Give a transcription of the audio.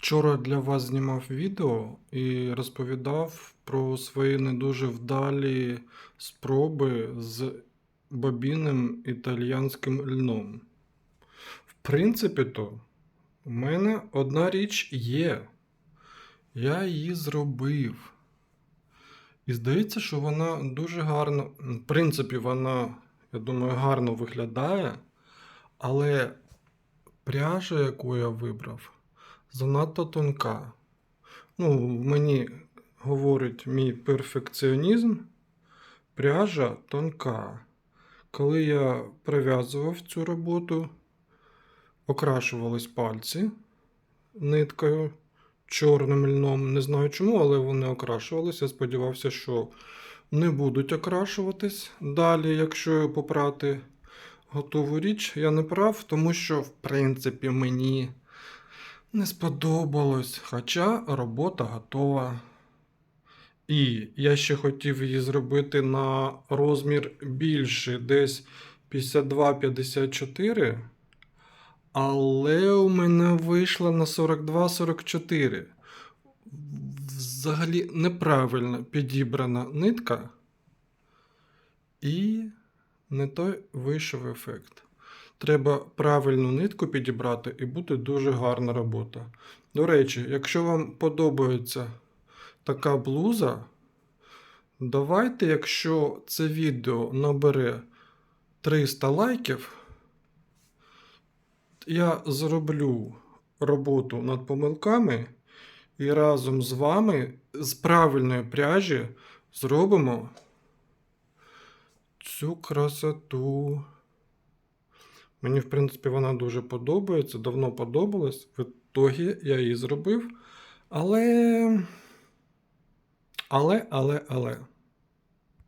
Вчора для вас знімав відео і розповідав про свої не дуже вдалі спроби з бобінним італіянським льном. В принципі, то у мене одна річ є. Я її зробив. І здається, що вона дуже гарно. В принципі, вона, я думаю, гарно виглядає, але пряжа, яку я вибрав, занадто тонка. Ну, мені говорить мій перфекціонізм, пряжа тонка. Коли я прив'язував цю роботу, окрашувались пальці ниткою чорним льном. Не знаю чому, але вони окрашувалися. Я сподівався, що не будуть окрашуватись далі, якщо попрати готову річ. Я не прав, тому що, в принципі, мені не сподобалось. Хоча робота готова. І я ще хотів її зробити на розмір більший, десь 52-54. Але у мене вийшло на 42-44. Взагалі неправильно підібрана нитка. І не той вийшов ефект. Треба правильну нитку підібрати і буде дуже гарна робота. До речі, якщо вам подобається така блуза, давайте, якщо це відео набере 300 лайків, я зроблю роботу над помилками і разом з вами з правильної пряжі зробимо цю красоту. Мені, в принципі, вона дуже подобається, давно подобалась. В ітогі я її зробив. Але. Але, але, але.